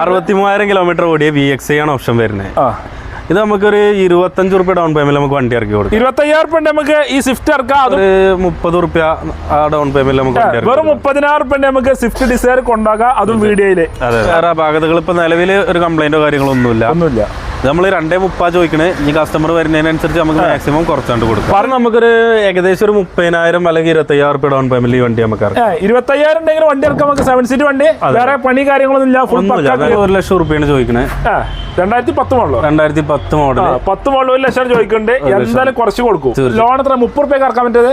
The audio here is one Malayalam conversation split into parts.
അറുപത്തി മൂവായിരം കിലോമീറ്റർ ഓടിയ വി എക്സ് ആണ് ഓപ്ഷൻ വരുന്നത് ആ. ഇത് നമുക്കൊരു ഇരുപത്തഞ്ച് റുപ്യ ഡൗൺ പേയ്മെന്റ് നമുക്ക് വണ്ടി ഇറക്കി കൊടുക്കാം. ഇരുപത്തയ്യായിരം റുപ്യ നമുക്ക് ഈ സ്വിഫ്റ്റ് ഇറക്കാം. അതും മുപ്പത് റുപ്യ ഡൗൺ പേയ്മെന്റ് നമുക്ക് വെറും മുപ്പതിനായിരം റുപ്യ നമുക്ക് സ്വിഫ്റ്റ് ഡിസയർ കൊണ്ടാക്കാം അതും വീഡിയോയിൽ. അതെ. വേറെ ഭാഗത്തുകൾ ഇപ്പൊ നിലവിൽ ഒരു കംപ്ലൈന്റോ കാര്യങ്ങളോ ഒന്നുമില്ല. ഒന്നുമില്ല. നമ്മൾ രണ്ടേ മുപ്പാ ചോദിക്കണേ. ഈ കസ്റ്റമർ വരുന്നതിനനുസരിച്ച് നമുക്ക് മാക്സിമം കുറച്ചാണ്ട് കൊടുക്കും. പറഞ്ഞു നമുക്കൊരു ഏകദേശം ഒരു മുപ്പതിനായിരം അല്ലെങ്കിൽ ഇരുപത്തയ്യായിരം റുപ്യ ഡൗൺ പേയ്മെന്റ് ഈ വണ്ടി നമുക്ക് ഇരുപത്തയ്യായിരം ഉണ്ടെങ്കിൽ വണ്ടി ഇറക്കാം. നമുക്ക് സെവൻ സീറ്റ് വണ്ടി. വേറെ പണി കാര്യങ്ങളൊന്നും ഇല്ല. ഫുൾ ഒന്നുമില്ല. ഒരു ലക്ഷം റുപ്യാണ് ചോദിക്കണേ. രണ്ടായിരത്തി പത്ത് മോഡൽ രണ്ടായിരത്തി പത്ത് മോഡൽ പത്ത് മോഡൽ ഒരു ലക്ഷം ചോദിക്കുന്നുണ്ട് എന്തായാലും കുറച്ച് കൊടുക്കും. ലോൺ എത്ര? മുപ്പത് റുപ്യ ഇറക്കാൻ പറ്റിയത്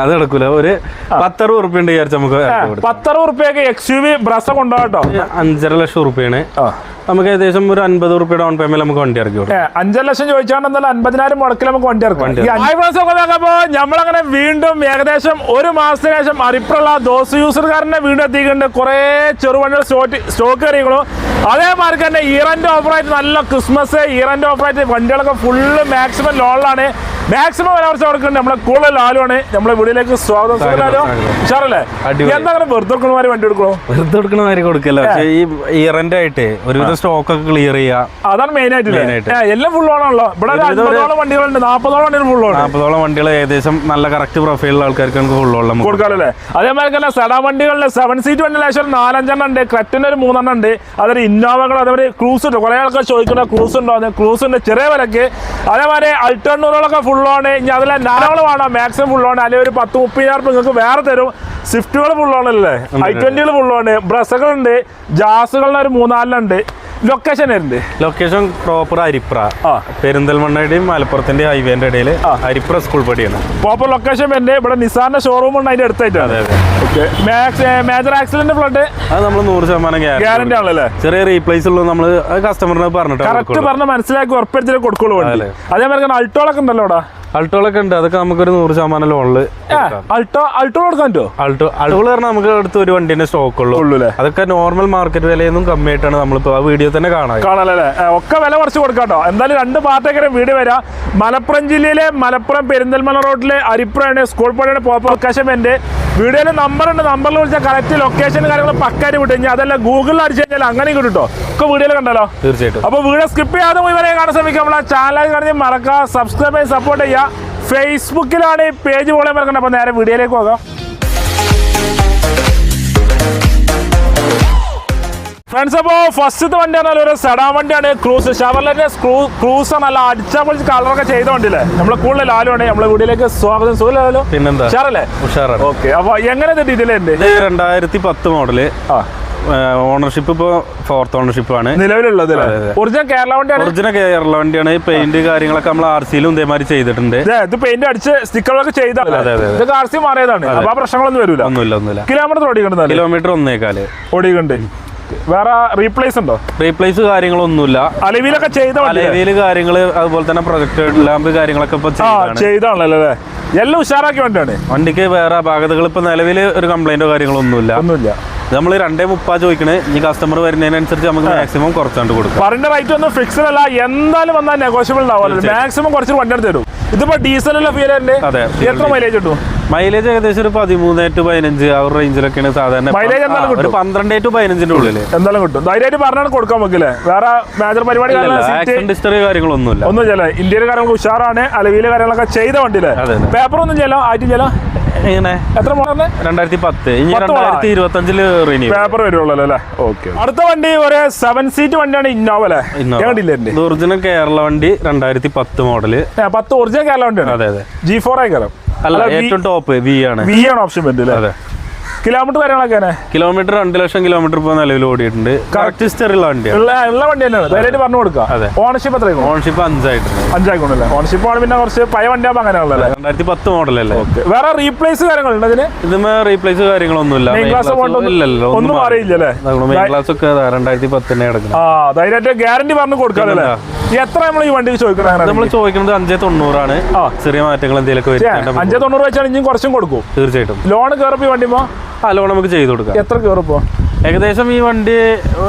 അത് എടുക്കൂല. ഒരു പത്തറുപത് റുപ്യ ഉണ്ട് വിചാരിച്ച് നമുക്ക് പത്തറു പത്തറുപത് റുപ്യൊക്കെ എക്സ് യു വി ബ്രസ കൊണ്ടുപോകട്ടോ അഞ്ചര ലക്ഷം റുപ്യാണ് നമുക്ക് ഏകദേശം ഒരു അൻപത് റുപ്യ ഡൗൺ പേയ്മെന്റ് നമുക്ക് വണ്ടി ഇറക്കി അഞ്ചര ലക്ഷം ചോദിച്ചാണ്ട് അൻപതിനായിരം മുടക്കിൽ നമുക്ക് വണ്ടി ഇറക്കുമ്പോൾ നമ്മളങ്ങനെ വീണ്ടും ഏകദേശം ഒരു മാസത്തിന് ശേഷം അരിപ്പുള്ള ദോസ് യൂസർക്കാരനെ വീണ്ടും എത്തിയിട്ടുണ്ട്. കുറെ ചെറുവണ്ടികൾ സ്റ്റോക്ക് സ്റ്റോക്ക് കയറിക്കണു അതേമാതിരി തന്നെ ഇയറിന്റെ ഓഫറായിട്ട് നല്ല ക്രിസ്മസ് ഇയറിന്റെ ഓഫറായിട്ട് വണ്ടികളൊക്കെ ഫുള്ള് മാക്സിമം ലോണിലാണ് മാക്സിമം കുറച്ച് കൊടുക്കുന്നുണ്ട്. നമ്മളെ കൂടുതൽ ലാലുമാണ് നമ്മളെ വീടിലേക്ക് സ്വാഗതം. ഉഷാറല്ലേ? വെറുതെ കൊടുക്കണമാര് വണ്ടി കൊടുക്കണോ വെറുതെ കൊടുക്കണ കൊടുക്കല്ലോ? ഈ ഇയറിന്റെ ആയിട്ട് ഒരുവിധം സ്റ്റോക്ക് ഒക്കെ ക്ലിയർ ചെയ്യുക അതാണ് മെയിൻ ആയിട്ട്. എല്ലാം ഫുൾ ഓണാണല്ലോ ഇവിടെ അൻപതോളം വണ്ടികളുണ്ട് നാൽപ്പതോളം വണ്ടികൾ ഫുൾ ഓൺ നാൽപ്പതോളം വണ്ടികൾ ഏകദേശം നല്ല കറക്റ്റ് പ്രൊഫൈലുള്ള ആൾക്കാർക്ക് നമുക്ക് ഫുൾ ഓൺ കൊടുക്കാറല്ലേ? അതേമാതിരി തന്നെ സെഡാ വണ്ടികളിൽ സെവൻ സീറ്റ് വണ്ടി ലേശം നാലഞ്ചെണ്ണം ഉണ്ട് ക്രെറ്റിന് ഒരു മൂന്നെണ്ണം ഉണ്ട് അതൊരു ഇന്നോവകൾ അതേപോലെ ക്രൂസ് ഉണ്ട്. കുറെ ആൾക്കാർ ചോദിക്കുന്ന ക്രൂസ് ഉണ്ടോ? ക്രൂസ് ഉണ്ട് ചെറിയ വിലക്ക്. അതേമാതിരി അൾട്ടണ്ണൂറുകളൊക്കെ ഫുൾ ഓൺ ഇനി അതിലെ നാനോകൾ വേണോ? മാക്സിമം ഫുൾ ഓൺ അല്ലെങ്കിൽ ഒരു പത്ത് മുപ്പതിനായിരം നിങ്ങൾക്ക് വേറെ തരും. സ്വിഫ്റ്റുകൾ ഫുൾ ഓൺ അല്ലേ? ഐ ട്വന്റികൾ ഫുൾ ഓൺ ബ്രസ്സുകളുണ്ട് ജാസുകളുടെ ഒരു മൂന്നാലിനുണ്ട് ലൊക്കേഷൻ വരുന്നത് ലൊക്കേഷൻ പ്രോപ്പർ അരിപ്ര. ആ. പെരിന്തൽമണ്ണയുടെയും മലപ്പുറത്തിന്റെ ഹൈവേന്റെ ഇടയിൽ അരിപ്ര സ്കൂൾ പടിയാണ്. പ്രോപ്പർ ലൊക്കേഷൻ വരുന്നത് ഇവിടെ നിസാറിന്റെ ഷോറൂം ഉണ്ട് അതിന്റെ അടുത്തായിട്ടാണ്. അതെ അതെ. ഓക്കെ മേജർ ആക്സിഡന്റ് ഫ്ലഡ് അത് നമ്മൾ നൂറ് ശതമാനം ഗ്യാരണ്ടി ആണല്ലേ? ചെറിയ റീപ്ലേസ് ഉള്ളൂ നമ്മൾ കസ്റ്റമറിന് പറഞ്ഞിട്ട് കറക്റ്റ് പറഞ്ഞ മനസ്സിലാക്കി ഉറപ്പിച്ചിട്ട് കൊടുക്കുള്ളൂ. അതേമാതിരി അൾട്ടോളൊക്കെ ഉണ്ടല്ലോ ഇവിടെ. അൾട്ടോളൊക്കെ ഉണ്ട്. അതൊക്കെ നമുക്കൊരു നൂറ് ശതമാനം ലോണിൽ അൾട്ടോ അൾട്ടോ കൊടുക്കാൻ അൾട്ടോ അൾട്ടോ പറഞ്ഞാൽ നമുക്ക് അടുത്ത് ഒരു വണ്ടിന്റെ സ്റ്റോക്ക് ഉള്ളൂ അതൊക്കെ നോർമൽ മാർക്കറ്റ് വിലയൊന്നും കമ്മിയായിട്ടാണ് നമ്മളിപ്പോ ആ വീഡിയോ തന്നെ കാണാൻ കാണാനല്ലേ? ഒക്കെ വില കുറച്ച് കൊടുക്കാട്ടോ എന്തായാലും രണ്ട് പാർട്ടേക്കരെ വീട് വരാം. മലപ്പുറം ജില്ലയിലെ മലപ്പുറം പെരിന്തൽമല റോഡിലെ അരിപ്പുറയാണ് സ്കൂൾ പടിയുടെ പോപ്പ് അവകാശം എന്റെ. വീഡിയോയിൽ നമ്പർ ഉണ്ട്. നമ്പറിൽ വിളിച്ചാൽ കറക്റ്റ് ലൊക്കേഷൻ കാര്യങ്ങൾ പക്കാരി വിട്ടു കഴിഞ്ഞാൽ അതല്ല ഗൂഗിളിൽ അടിച്ചു കഴിഞ്ഞാൽ അങ്ങനെയും കിട്ടും ഒക്കെ വീഡിയോയിൽ കണ്ടല്ലോ തീർച്ചയായിട്ടും. അപ്പോൾ വീഡിയോ സ്കിപ്പ് ചെയ്യാതെ ഇവരെ വരെ കാണാൻ ശ്രമിക്കാം. നമ്മളെ ചാനൽ കാണി മറക്കുക സബ്സ്ക്രൈബ് ചെയ്ത് സപ്പോർട്ട് ചെയ്യുക. ഫേസ്ബുക്കിലാണ് ഈ പേജ് പോലെ മറക്കണം അപ്പോൾ നേരെ വീഡിയോയിലേക്ക് പോകാം. ഫ്രണ്ട്സ് അപ്പോൾ ഫസ്റ്റത്തെ വണ്ടി പറഞ്ഞാൽ ഒരു സെഡാ വണ്ടിയാണ്. ക്രൂസ് ഷവർലറ്റിന്റെ ക്രൂസ് നല്ല അടിച്ചാൽ പൊളിച്ച് കളറൊക്കെ ചെയ്ത വണ്ടിയില്ലേ? നമ്മളെ കൂടുതൽ ആണ്. നമ്മളെ വീട്ടിലേക്ക് സ്വാഗതം. സുഖമല്ലോ പിന്നെന്താ? ഉഷാറല്ലേ? ഉഷാറാണ്. ഓക്കെ അപ്പോൾ എങ്ങനെ ഡീറ്റെയിൽ ഉണ്ട്? ഇത് രണ്ടായിരത്തി പത്ത് മോഡൽ ആ ഓണർഷിപ്പ് ഇപ്പൊ ഫോർത്ത് ഓണർഷിപ്പ് ആണ്. നിലവിലുള്ളത്. ഒറിജിനൽ കേരള വണ്ടിയാണ്? ഒറിജിനൽ കേരള വണ്ടിയാണ്. പെയിന്റ് കാര്യങ്ങളൊക്കെ നമ്മൾ ആർ സിയിലും ഇതേമാതിരി ചെയ്തിട്ടുണ്ട്. ഇത് പെയിന്റ് അടിച്ച് സ്റ്റിക്കറൊക്കെ ചെയ്താണ് ആർ സി മാറിയതാണ്. ആ പ്രശ്നങ്ങളൊന്നും വരില്ല ഒന്നുമില്ല ഒന്നുമില്ല. കിലോമീറ്റർ ഓടിക്കണ്ടത് കിലോമീറ്റർ ഒന്നേക്കാൽ ഓടിക്കണ്ട്. വേറെ റീപ്ലേസ് ഉണ്ടോ? റീപ്ലേസ് കാര്യങ്ങളൊന്നുമില്ല. അലവിലൊക്കെ ചെയ്ത അലവിയിൽ കാര്യങ്ങൾ അതുപോലെ തന്നെ പ്രൊജക്ട് ലാമ്പ് കാര്യങ്ങളൊക്കെ ഇപ്പൊ ചെയ്താണല്ലോ അല്ലേ? എല്ലാം ഉഷാറാക്കി വണ്ടിയാണ്. വണ്ടിക്ക് വേറെ ഭാഗതകൾ ഇപ്പൊ നിലവിൽ ഒരു കംപ്ലൈന്റോ കാര്യങ്ങളോ ഒന്നുമില്ല. ഒന്നുമില്ല നമ്മൾ രണ്ടേ മുപ്പാ ചോദിക്കണേ. ഈ കസ്റ്റമർ വരുന്നതിനനുസരിച്ച് നമുക്ക് മാക്സിമം കുറച്ചാണ്ട് കൊടുക്കും. പറഞ്ഞ റേറ്റ് ഒന്നും ഫിക്സഡ് അല്ല. എന്തായാലും വന്നാൽ നെഗോഷ്യബിൾ ഉണ്ടാവുമല്ലോ. മാക്സിമം കുറച്ച് വണ്ടി എടുത്ത് തരും. ഇതിപ്പോ ഡീസലല്ല ഫീൽ അതെ, എത്ര മൈലേജ് കിട്ടും? മൈലേജ് ഏകദേശം ഒരു പതിമൂന്ന് ടു പതിനഞ്ച് ആ ഒരു റേഞ്ചിലൊക്കെയാണ് സാധാരണ മൈലേജ് എന്തായാലും ഒരു കിട്ടും. പന്ത്രണ്ട് ടു പതിനഞ്ചിന്റെ ഉള്ളിൽ. എന്തായാലും കിട്ടും. ധൈര്യമായിട്ട് പറഞ്ഞാണ് കൊടുക്കാൻ വെക്കില്ലേ വേറെ മേജർ പരിപാടി ഡിസ്റ്ററി കാര്യങ്ങളൊന്നുമില്ല. ഒന്നും ചില ഇന്ത്യയിലെ കാര്യങ്ങൾ ഉഷാറാണ്. അലവിയിലെ കാര്യങ്ങളൊക്കെ ചെയ്ത വണ്ടിയില്ലേ. പേപ്പർ ഒന്നും ചില ആയിട്ടും ചില ഇങ്ങനെ എത്ര മോഡലിന് രണ്ടായിരത്തി പത്ത് ഇനി പത്ത് രണ്ടായിരത്തി ഇരുപത്തി അഞ്ചിൽ പേപ്പർ വരുള്ളൂ അല്ലേ? ഓക്കെ അടുത്ത വണ്ടി ഒരു സെവൻ സീറ്റ് വണ്ടിയാണ് ഇന്നോവ അല്ലേ? ഞങ്ങളില്ലേ ഒറിജിനൽ കേരള വണ്ടി രണ്ടായിരത്തി പത്ത് മോഡൽ പത്ത് ഒറിജിനൽ കേരള വണ്ടിയാണ്. അതെ അതെ. ജി ഫോർ ആയി ആയിക്കാരം അല്ല ഏറ്റവും ടോപ്പ് വി ആണ്. വി ആണ് ഓപ്ഷൻ വരുന്നത് അല്ലേ കിലോമീറ്റർ കാര്യങ്ങളൊക്കെ കിലോമീറ്റർ രണ്ട് ലക്ഷം കിലോമീറ്റർ ഇപ്പോൾ നിലവിൽ ഓടിയിട്ടുണ്ട്. കറക്റ്റ് ഹിസ്റ്ററിയുള്ള വണ്ടിയാണ് ഉള്ള വണ്ടി തന്നെയാണ്. ധൈര്യമായിട്ട് പറഞ്ഞു കൊടുക്കുക. അതെ. ഓണർഷിപ്പ് എത്രയാണ് ഓണർഷിപ്പ് അഞ്ചായിട്ടുണ്ട്. അഞ്ചായിക്കൊണ്ടല്ലേ? ഓണർഷിപ്പ് ആണ് പിന്നെ കുറച്ച് പഴയ വണ്ടിയാകുമ്പോൾ അങ്ങനെയുള്ള രണ്ടായിരത്തി പത്ത് മോഡലല്ലേ? വേറെ റീപ്ലേസ് കാര്യങ്ങളുണ്ട് അതിന് ഇതിന് റീപ്ലേസ് കാര്യങ്ങളൊന്നുമില്ല. ഇല്ലല്ലോ. ഒന്നും അറിയില്ലല്ലേ ക്ലാസ് ഒക്കെ രണ്ടായിരത്തി പത്തിനെ കിടക്കുന്നത്. ആ ധൈര്യമായിട്ട് ഗ്യാരണ്ടി പറഞ്ഞു കൊടുക്കാറില്ല എത്ര നമ്മൾ ഈ വണ്ടിക്ക് ചോദിക്കുന്നത് നമ്മൾ ചോദിക്കുന്നത് അഞ്ചേ തൊണ്ണൂറാണ്. ചെറിയ മാറ്റങ്ങൾ എന്തെങ്കിലുമൊക്കെ വരുത്തേണ്ട അഞ്ചേ തൊണ്ണൂറ് വെച്ചാൽ ഇനിയും കുറച്ചും കൊടുക്കും. തീർച്ചയായിട്ടും. ലോൺ കയറപ്പി വണ്ടിമോ ആ ലോൺ നമുക്ക് ചെയ്ത് കൊടുക്കാം. എത്ര കയറും ഇപ്പോ? ഏകദേശം ഈ വണ്ടി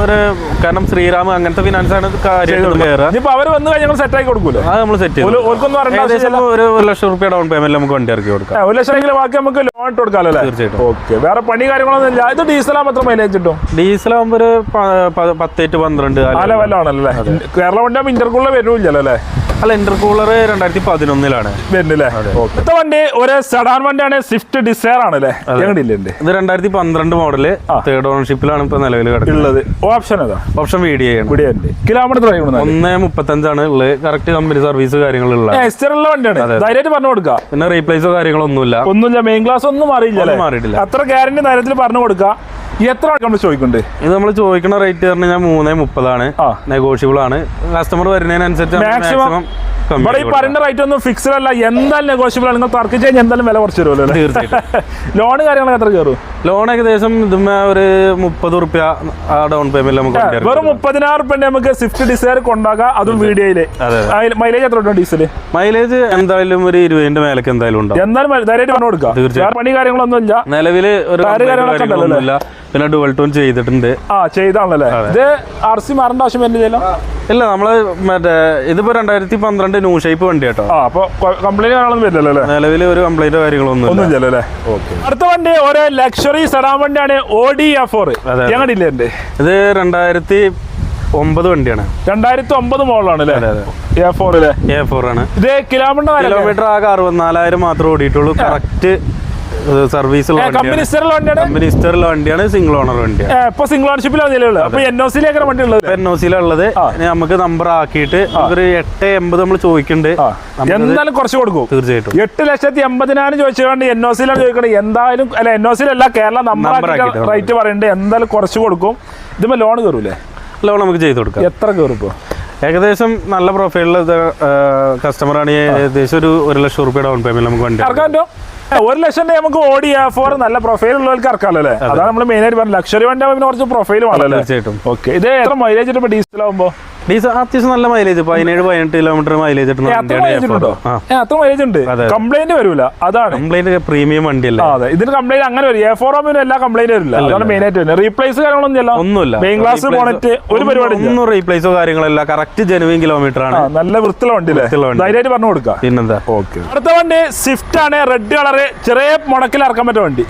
ഒരു കാരണം ശ്രീറാം അങ്ങനത്തെ ഫിനാൻസ് ആണ് അവർ വന്ന് കഴിഞ്ഞാൽ സെറ്റ് ആക്കി കൊടുക്കൂലോ? അത് നമ്മൾ സെറ്റ് ചെയ്യും ഒരു ലക്ഷം റുപ്യ ഡൗൺ പേയ്മെന്റ് നമുക്ക് വണ്ടി ഇറക്കി കൊടുക്കാം. ഒരു ലക്ഷം ബാക്കി നമുക്ക് ഇട്ട് കൊടുക്കാമല്ലോ അല്ലേ? തീർച്ചയായിട്ടും. ഓക്കെ വേറെ പണി കാര്യങ്ങളൊന്നും ഇല്ല. ഇത് ഡീസലാകുമ്പോൾ എത്ര മൈലേജ് കിട്ടും? ഡീസൽ ആകുമ്പോൾ ഒരു പത്ത് ടു പന്ത്രണ്ട് ആ ആ കേരള വണ്ടി ആകുമ്പോൾ ഇന്റർകൂളിൽ വരുന്നില്ലല്ലോ അല്ലേ? അല്ല ഇന്റർകൂളർ രണ്ടായിരത്തി പതിനൊന്നിലാണ് വരുന്നില്ലേ അടുത്ത വണ്ടി ഒരു സെഡാൻ വണ്ടിയാണ് സ്വിഫ്റ്റ് ഡിസയർ ആണല്ലേ? ഇത് രണ്ടായിരത്തി പന്ത്രണ്ട് മോഡൽ തേർഡ് ഓണർഷിപ്പിലാണ് ഇപ്പൊ നിലവിൽ കിടക്കുന്നത്. ഓപ്ഷൻ ഓപ്ഷൻ വീഡിയോ കിലോമീറ്റർ ഒന്ന് മുപ്പത്തഞ്ചാണ്. ഉള്ളത് കറക്റ്റ് കമ്പനി സർവീസ് കാര്യങ്ങളുള്ള വണ്ടിയാണ്. ധൈര്യമായിട്ട് പറഞ്ഞു കൊടുക്കുക പിന്നെ റീപ്ലേസോ കാര്യങ്ങളൊന്നുമില്ല. ഒന്നുമില്ല. മെയിൻ ക്ലാസ് ഒന്നും മാറിയില്ല മാറിയിട്ടില്ല. അത്ര ഗ്യാരണ്ടി നേരത്തിൽ പറഞ്ഞു കൊടുക്കുക എത്ര നമ്മൾ ചോദിക്കുന്നുണ്ട്? ഇത് നമ്മൾ ചോദിക്കുന്ന റേറ്റ് പറഞ്ഞു കഴിഞ്ഞാൽ മൂന്നേ മുപ്പതാണ്. നെഗോഷ്യബിൾ ആണ്. കസ്റ്റമർ വരുന്നതിനനുസരിച്ച് മാക്സിമം ഇവിടെ ഈ പറയുന്ന റേറ്റ് ഒന്നും ഫിക്സ്ഡ് അല്ല. എന്തായാലും നെഗോഷ്യബിൾ ആണ്. നിങ്ങൾ തർക്കിച്ച് കഴിഞ്ഞാൽ എന്തായാലും വില കുറച്ച് തരുമല്ലോ തീർച്ചയായിട്ടും. ലോൺ കാര്യങ്ങളൊക്കെ എത്ര കയറും? ലോൺ ഏകദേശം ഇതുമ്മ ഒരു മുപ്പത് റുപ്യ ഡൗൺ പേയ്മെന്റ് നമുക്ക്. വെറും മുപ്പതിനായിരം റുപ്യ നമുക്ക് സ്വിഫ്റ്റ് ഡിസയർ കൊണ്ടാകാം അതും വീഡിയോയിൽ. മൈലേജ് എത്ര ഉണ്ടോ ഡീസൽ മൈലേജ് എന്തായാലും ഒരു ഇരുപതിന്റെ മേലേക്ക് എന്തായാലും ഉണ്ടോ? എന്തായാലും മതി. ധൈര്യമായിട്ട് പറഞ്ഞു കൊടുക്കാം. തീർച്ചയായും. പണി കാര്യങ്ങളൊന്നും ഇല്ല നിലവിൽ ഒരു കാര്യങ്ങളൊന്നും കാര്യങ്ങളൊക്കെ കാര്യങ്ങളൊന്നുമില്ല. പിന്നെ ഡുവൽ ടോൺ ചെയ്തിട്ടുണ്ട്. ആ ചെയ്താണല്ലേ? ഇത് ആർ സി മാറേണ്ട ആവശ്യം വരുന്നില്ലല്ലോ ഇല്ല നമ്മൾ മറ്റേ ഇതിപ്പോ രണ്ടായിരത്തി പന്ത്രണ്ട് ന്യൂ ഷേപ്പ് വണ്ടി കേട്ടോ. ആ അപ്പൊ കംപ്ലൈന്റ് കാണാനൊന്നും വരില്ലല്ലോ നിലവിൽ ഒരു കംപ്ലൈന്റ് കാര്യങ്ങളൊന്നും ഒന്നും ഓക്കെ അടുത്ത വണ്ടി ഒരു ലക്ഷറി സെഡാൻ വണ്ടിയാണ് ഓഡി എ ഫോർ അതെ. ഇത് രണ്ടായിരത്തി ഒമ്പത് വണ്ടിയാണ് രണ്ടായിരത്തി ഒമ്പത് മോഡലാണ് എ ഫോർ ആണ്. ഇത് കിലോമീറ്റർ കിലോമീറ്റർ ആകെ അറുപത്തിനാലായിരം മാത്രമേ ഓടിയിട്ടുള്ളൂ. കറക്റ്റ് സർവീസ് ഉള്ള കമ്പനി വണ്ടിയാണ്. സ്റ്ററിലുള്ള വണ്ടിയാണ്? സിംഗിൾ ഓണർ വണ്ടിയാണ് ഇപ്പൊ സിംഗിൾ ഓണർഷിപ്പിലാണ് നിലവിലുള്ളത് അപ്പൊ എൻ ഒ സിയിലേക്കാണ് വണ്ടി ഉള്ളത്? എൻ ഒ സിയിലുള്ളത് നമുക്ക് നമ്പർ ആക്കിയിട്ട് ഒരു എട്ട് എൺപത് നമ്മൾ ചോദിക്കുന്നുണ്ട്. എന്തായാലും കുറച്ച് കൊടുക്കും. തീർച്ചയായിട്ടും. എട്ട് ലക്ഷത്തി എൺപതിനായിരം ചോദിച്ചുകൊണ്ട് എൻ ഒ സിയിലാണ് ചോദിക്കുന്നത് എന്തായാലും അല്ല എൻ ഒ സിയിലല്ല കേരള നമ്പർ റേറ്റ് പറയുന്നുണ്ട് എന്തായാലും കുറച്ച് കൊടുക്കും. ഇതിപ്പോ ലോൺ കയറൂലേ ലോൺ നമുക്ക് ചെയ്ത് കൊടുക്കാം. എത്ര കയറും ഇപ്പൊ ഏകദേശം നല്ല പ്രൊഫൈലുള്ള കസ്റ്റമറാണ് ഏകദേശം ഒരു ഒരു ലക്ഷം റുപ്യ ഡൗൺ പേയ്മെന്റ് നമുക്ക് വണ്ടി ഒരു ലക്ഷം രൂപ നമുക്ക് ഓടി ഫോർ നല്ല പ്രൊഫൈൽ ഉള്ളവർക്ക് ഇറക്കാമല്ലോ അല്ലേ? അതാണ് നമ്മൾ മെയിൻ ആയിട്ട് പറഞ്ഞത്. ലക്ഷറി വണ്ടി കുറച്ച് പ്രൊഫൈൽ വേണമല്ലോ തീർച്ചയായിട്ടും. ഓക്കെ ഇത് എത്ര മൈലേജ് ഡീസൽ ആവുമ്പോ? ഡീസൽ അത്യാവശ്യം നല്ല മൈലേജ് പതിനേഴ് പതിനെട്ട് കിലോമീറ്റർ മൈലേജ് അത്ര മൈലേജ് ഉണ്ടോ? കംപ്ലൈന്റ് വരില്ല അതാണ്. കംപ്ലൈന്റ് പ്രീമിയം വണ്ടിയല്ലേ? അതെ. ഇതിന് കംപ്ലൈന്റ് അങ്ങനെ വരും. എ ഫോർ ആകുമ്പോൾ എല്ലാ കംപ്ലൈന്റ് വരില്ല. അതാണ് മെയിൻ ആയിട്ട് വരുന്നത്. റീപ്ലേസ് കാര്യങ്ങളൊന്നും ഒന്നുമില്ല. മെയിൻ ക്ലാസ് മോണിറ്റ് ഒരു പരിപാടി. ഒന്നും റീപ്ലേസോ കാര്യങ്ങളല്ല കറക്റ്റ് ജെനുവിൻ കിലോമീറ്റർ ആണ്. നല്ല വൃത്തിയുള്ള വണ്ടി ധൈര്യമായിട്ട് പറഞ്ഞു കൊടുക്കാം. പിന്നെന്താ? ഓക്കെ അടുത്ത വണ്ടി സ്വിഫ്റ്റ് ആണ്. Red colour. ചെറിയ മുടക്കിൽ ഇറക്കാൻ പറ്റുന്ന വണ്ടി.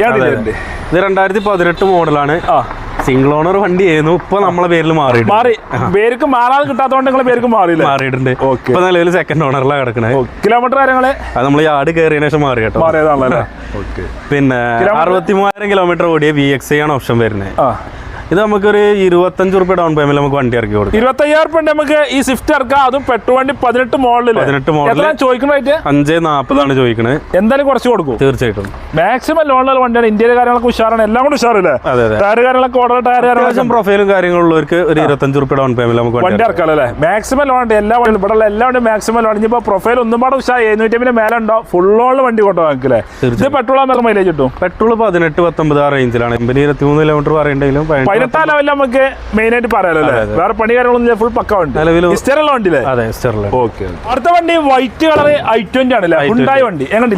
ഇത് രണ്ടായിരത്തി പതിനെട്ട് മോഡലാണ് ആ. സിംഗിൾ ഓണർ വണ്ടി ആയിരുന്നു. ഇപ്പൊ നമ്മളെ പേരിൽ മാറിയിട്ടുണ്ട്. മാറി. പേർക്ക് മാറാതെ കിട്ടാത്തതുകൊണ്ട് നിങ്ങളെ പേർക്ക് മാറിയില്ല? മാറിയിട്ടുണ്ട്. ഇപ്പൊ നിലവിൽ സെക്കൻഡ് ഓണറിലാണ് കിടക്കണേ. കിലോമീറ്റർ കാര്യങ്ങളെ? അത് നമ്മൾ യാർഡ് കയറിയതിനു ശേഷം മാറി കേട്ടോ. മാറിയതാണല്ലോ പിന്നെ കിലോമീറ്റർ- അറുപത്തി മൂവായിരം കിലോമീറ്റർ ഓടിയ വി എക്സ് ആണ് ഓപ്ഷൻ വരുന്നത് ഇത് നമുക്കൊരു ഇരുപത്തഞ്ച് റുപ്യ ഡൗൺ പേയ്മെന്റ് നമുക്ക് വണ്ടി ഇറക്കി കൊടുക്കും. ഇരുപത്തയ്യായിരം റുപ്യ നമുക്ക് ഈ സ്വിഫ്റ്റ് ഇറക്കാം. അതും പെട്രോൾ വണ്ടി പതിനെട്ട് മോഡലിൽ 18 model. എത്ര ചോദിക്കുന്ന റേറ്റ് അഞ്ച് നാൽപ്പതാണ് ചോദിക്കുന്നത് എന്തായാലും കുറച്ച് കൊടുക്കും. തീർച്ചയായിട്ടും. മാക്സിമം ലോണുള്ള വണ്ടിയാണ്. ഇന്ത്യയിലെ കാര്യങ്ങളൊക്കെ ഉഷാറാണ്. എല്ലാം കൂടെ ഉഷാറില്ലേ? ടയർ കാര്യങ്ങളൊക്കെ ഓർഡർ ടയർ അത്യാവശ്യം പ്രൊഫൈലും കാര്യങ്ങളുള്ളവർക്ക് ഒരു ഇരുപത്തഞ്ച് റുപ്യ ഡൗൺ പേയ്മെന്റ് നമുക്ക് വണ്ടി ഇറക്കാം. അല്ലേ? മാക്സിമം ലോൺ ഉണ്ട്. എല്ലാ വണ്ടിയും ഇവിടെ എല്ലാ വണ്ടി മാക്സിമം ലോൺ ഇനിയിപ്പോ പ്രൊഫൈൽ ഒന്നും പാടെ ഉഷാ എഴുന്നൂറ്റി മേലെ ഉണ്ടോ? ഫുൾ ഓൺ വണ്ടി കൊണ്ടോ വാങ്ങിക്കല്ലേ ഇത് പെട്രോൾ മൈലേജ് കിട്ടും. പെട്രോൾ പതിനെട്ട് പത്തൊമ്പത് ആ റേഞ്ചിലാണ് ഇരുപത്തി മൂന്ന് കിലോമീറ്റർ പറയണ്ടെങ്കിലും പതിനെട്ട് എല്ലാം നമുക്ക് മെയിൻ ആയിട്ട് പറയാലോ അല്ലേ? വേറെ പണി കാര്യങ്ങളൊന്നും ഫുൾ പക്ക വണ്ടി. നിലവിൽ ഇസ്റ്ററുള്ള അതെ സ്റ്റെർലൈൻ ഓക്കെ അടുത്ത വണ്ടി വൈറ്റ് കളർ ഐ ട്വന്റി ആണല്ലേ ഉണ്ടായ വണ്ടി. എങ്ങനെ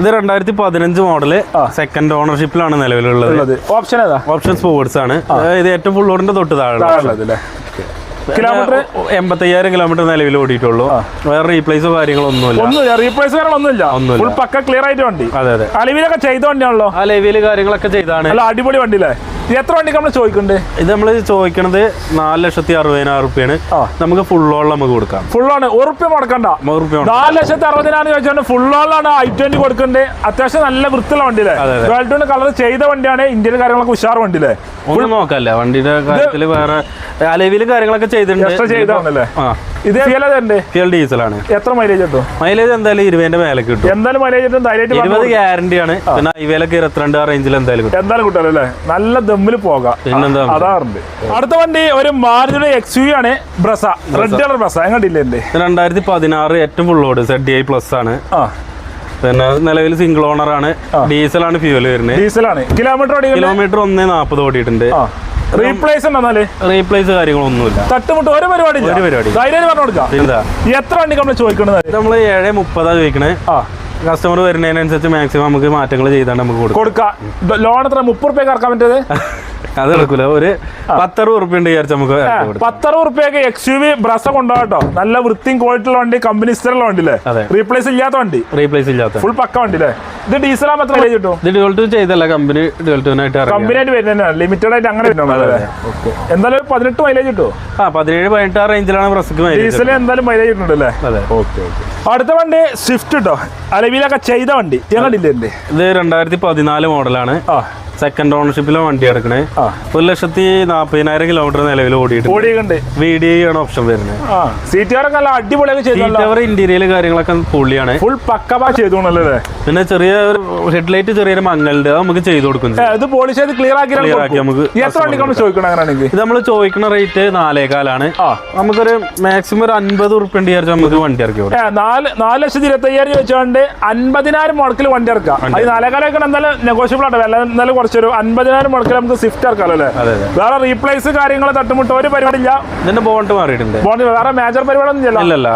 ഇത് രണ്ടായിരത്തി പതിനഞ്ച് മോഡൽ സെക്കൻഡ് ഓണർഷിപ്പിലാണ് നിലവിലുള്ളത്. ഓപ്ഷൻ ഏതാ? ഓപ്ഷൻ സ്പോർട്സ് ആണ്. ഇത് ഏറ്റവും ഫുൾ ഓറിന്റെ തൊട്ട് താഴെ കിലോമീറ്റർ? എൺപത്തയ്യായിരം കിലോമീറ്റർ നിലവിൽ ഓടിയിട്ടുള്ളൂ. വേറെ റീപ്ലേസോ കാര്യങ്ങളോ ഒന്നുമില്ല റീപ്ലേസ് കാര്യങ്ങളൊന്നുമില്ല. ഒന്നുമില്ല. പക്ക ക്ലിയർ ആയിട്ട് വണ്ടി. അതെ അതെ. അലവിലൊക്കെ ചെയ്ത വണ്ടിയാണല്ലോ? ആ ലെവിൽ കാര്യങ്ങളൊക്കെ ചെയ്താണ്. അല്ല അടിപൊളി വണ്ടി അല്ലേ എത്ര വണ്ടിക്ക് നമ്മൾ ചോദിക്കുന്നുണ്ട് ഇത് നമ്മൾ ചോദിക്കണത് നാല് ലക്ഷത്തി അറുപതിനായിരം റുപ്യാണ്. നമുക്ക് ഫുൾ ഓൺ നമുക്ക് കൊടുക്കാം. ഫുൾ ആണ്. ഉറുപ്പ്യ മുടക്കണ്ട നാല് ലക്ഷത്തി അറുപതിനായിരം ചോദിച്ചാൽ ഫുൾ ഓണിലാണ് ഐ ട്വന്റി കൊടുക്കുന്നത് അത്യാവശ്യം നല്ല വൃത്തിയുള്ള വണ്ടി അല്ലേ ട്വന്റി വേൾഡ് കളർ ചെയ്ത വണ്ടിയാണ്. ഇന്ത്യയിലെ കാര്യങ്ങളൊക്കെ ഉഷാർ വണ്ടിയില്ലേ? ഒന്നും നോക്കല്ലേ വണ്ടിയുടെ കാര്യത്തിൽ വേറെ അലവിലും കാര്യങ്ങളൊക്കെ ചെയ്തിട്ടുണ്ട്. ഇത് ഫിയൽ ഡീസലാണ് എത്ര മൈലേജ് കിട്ടും? മൈലേജ് എന്തായാലും ഇരുപതിന്റെ മേലെ കിട്ടും. എന്തായാലും മൈലേജ് കിട്ടും ധൈര്യമായിട്ട് ഇരുപത് ഗ്യാരണ്ടി ആണ്. പിന്നെ ഹൈവേലൊക്കെ ഇരുപത്തിരണ്ട് ആ റേഞ്ചിൽ എന്തായാലും കിട്ടും. എന്തായാലും കിട്ടുമല്ലോ അല്ലേ? നല്ല ദമ്മിൽ പോകാം. പിന്നെന്താ അതാറുണ്ട്. അടുത്ത വണ്ടി ഒരു മാരുതിയുടെ എക്സ് യു ആണ് ബ്രസ. Red colour Brezza. എങ്ങോട്ടില്ലേ രണ്ടായിരത്തി പതിനാറ് ഏറ്റവും ഫുൾ ഓട് സെഡ് ഐ പ്ലസ് ആണ്. പിന്നെ നിലവിൽ സിംഗിൾ ഓണർ ആണ്. ഡീസലാണ് ഫ്യൂവൽ വരുന്നത്. ഡീസലാണ് കിലോമീറ്റർ കിലോമീറ്റർ ഒന്നേ നാൽപ്പത് ഓടിയിട്ടുണ്ട്. റീപ്ലേസ് റീപ്ലേസ് കാര്യങ്ങളൊന്നുമില്ല. തട്ടുമുട്ട് ഒരു പരിപാടി ഒരു പരിപാടി. ധൈര്യം പറഞ്ഞു കൊടുക്കാം. എത്ര വണ്ടി നമ്മൾ ചോദിക്കുന്നത് നമ്മൾ ഏഴ് മുപ്പതാ ചോദിക്കണേ. ആ. കസ്റ്റമർ വരുന്നതിനനുസരിച്ച് മാക്സിമം നമുക്ക് മാറ്റങ്ങൾ ചെയ്താണ് നമുക്ക് കൊടുക്കും. ലോൺ എത്ര? മുപ്പത് റുപ്യ ഇറക്കാൻ പറ്റത് അത് നടക്കൂല ഒരു പത്തറുപത് ഉറുപ്പ്യ ഉണ്ട് വിചാരിച്ചു നമുക്ക്. പത്തറുപത് റുപ്യൊക്കെ എക്സ് യു വി ബ്രസ കൊണ്ടുപോകട്ടോ നല്ല വൃത്തിയും ക്വാളിറ്റി ഉള്ള വണ്ടി കമ്പനി ഇസ്റ്ററുള്ള വണ്ടി അല്ലേ. റീപ്ലേസ് ഇല്ലാത്ത വണ്ടി. റീപ്ലേസ് ഇല്ലാത്ത. ഫുൾ പക്ക വണ്ടി അല്ലേ ഇത് ഡീസൽ എത്ര മൈലേജ് കിട്ടും? ഇത് ടു ചെയ്തല്ല കമ്പനി ടുവിനായിട്ട് ഇറങ്ങി കമ്പനി ആയിട്ട് വരുന്ന ലിമിറ്റഡ് ആയിട്ട് അങ്ങനെ വരുന്നുണ്ടല്ലേ എന്തായാലും ഒരു പതിനെട്ട് മൈലേജ് കിട്ടും ആ പതിനേഴ് പതിനെട്ട് ആ റേഞ്ചിലാണ് മൈലേജ് ഡീസൽ എന്തായാലും മൈലേജ് കിട്ടുന്നുണ്ടല്ലേ അതെ. ഓക്കെ ഓക്കെ അടുത്ത വണ്ടി സ്വിഫ്റ്റ് കിട്ടോ അലവിലൊക്കെ ചെയ്ത വണ്ടി. ഞാൻ കണ്ടില്ലേ ഇത്? രണ്ടായിരത്തി പതിനാല് മോഡലാണ് ആ. സെക്കൻഡ് ഓണർഷിപ്പിലെ വണ്ടി എടുക്കണേ. ഒരു ലക്ഷത്തി നാപ്പതിനായിരം കിലോമീറ്റർ നിലവിൽ ഓടിയിട്ട് ഓടിയുണ്ട് വി ഡി ആണ് ഓപ്ഷൻ വരുന്നത്. അടിപൊളിയൊക്കെ സീറ്റ് ഇന്റീരിയൽ കാര്യങ്ങളൊക്കെ പൊള്ളിയാണ് ഫുൾ പക്കവാ പിന്നെ ചെറിയ ഒരു ഹെഡ്ലൈറ്റ് ചെറിയൊരു മങ്ങലുണ്ട് അത് നമുക്ക് ചെയ്തു കൊടുക്കുന്നത്. ഇത് പോളിഷ് ചെയ്ത് ക്ലിയർ ആക്കി Clear ആക്കി നമുക്ക് എത്ര വണ്ടിക്ക് നമ്മൾ ഇത് ചോദിക്കുന്ന റേറ്റ് നാലേകാലാണ്. നമുക്കൊരു മാക്സിമം ഒരു അൻപത് ഉറുപ്പ്യ വിചാരിച്ചാൽ നമുക്ക് വണ്ടി ഇറക്കി നാല് നാല് ലക്ഷത്തി ഇരുപത്തി അയ്യായിരം ചോദിച്ചുകൊണ്ട് അൻപതിനായിരം മുടക്കിൽ വണ്ടി ഇറക്കാം. അത് നാലേകാലൊക്കെ എന്തായാലും നെഗോഷ്യബിൾ ആണ് വില എന്തായാലും കുറച്ചൊരു അൻപതിനായിരം മുടക്കിൽ നമുക്ക് സ്വിഫ്റ്റ് ഇറക്കാമല്ലോ അല്ലേ? വേറെ റീപ്ലേസ് കാര്യങ്ങൾ തട്ടുമുട്ട് ഒരു പരിപാടി ഇല്ല ഇതിന്റെ ബോണ്ട് മാറിയിട്ടുണ്ട്. ബോണ്ട് വേറെ മേജർ പരിപാടി ഒന്നും ഇല്ല.